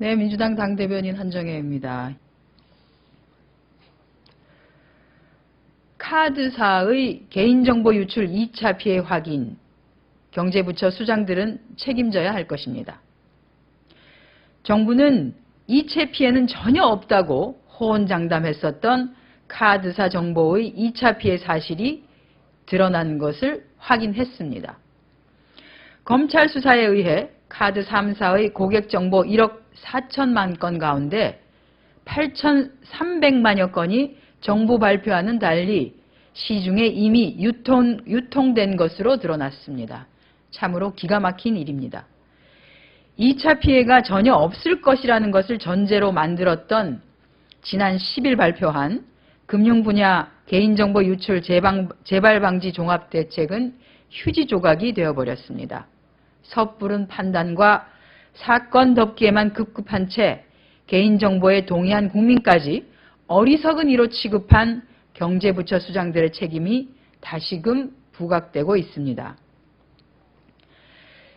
네, 민주당 당대변인 한정혜입니다. 카드사의 개인정보 유출 2차 피해 확인, 경제부처 수장들은 책임져야 할 것입니다. 정부는 이체 피해는 전혀 없다고 호언장담했었던 카드사 정보의 2차 피해 사실이 드러난 것을 확인했습니다. 검찰 수사에 의해 카드 3사의 고객 정보 1억 4천만 건 가운데 8,300만여 건이 정부 발표와는 달리 시중에 이미 유통, 유통된 것으로 드러났습니다. 참으로 기가 막힌 일입니다. 2차 피해가 전혀 없을 것이라는 것을 전제로 만들었던 지난 10일 발표한 금융 분야 개인정보 유출 재방, 재발 방지 종합 대책은 휴지 조각이 되어버렸습니다. 섣부른 판단과 사건 덮기에만 급급한 채 개인정보에 동의한 국민까지 어리석은 이로 취급한 경제부처 수장들의 책임이 다시금 부각되고 있습니다.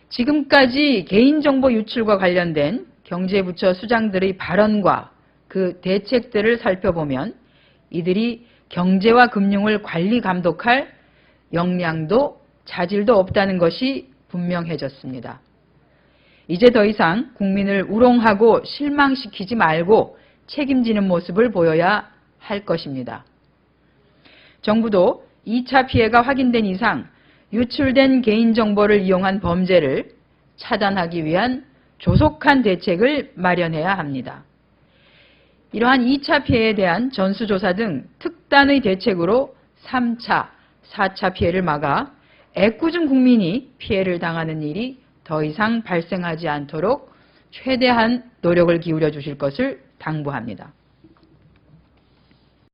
지금까지 개인정보 유출과 관련된 경제부처 수장들의 발언과 그 대책들을 살펴보면 이들이 경제와 금융을 관리 감독할 역량도 자질도 없다는 것이 분명해졌습니다. 이제 더 이상 국민을 우롱하고 실망시키지 말고 책임지는 모습을 보여야 할 것입니다. 정부도 2차 피해가 확인된 이상 유출된 개인정보를 이용한 범죄를 차단하기 위한 조속한 대책을 마련해야 합니다. 이러한 2차 피해에 대한 전수조사 등 특단의 대책으로 3차, 4차 피해를 막아 애꿎은 국민이 피해를 당하는 일이 더 이상 발생하지 않도록 최대한 노력을 기울여 주실 것을 당부합니다.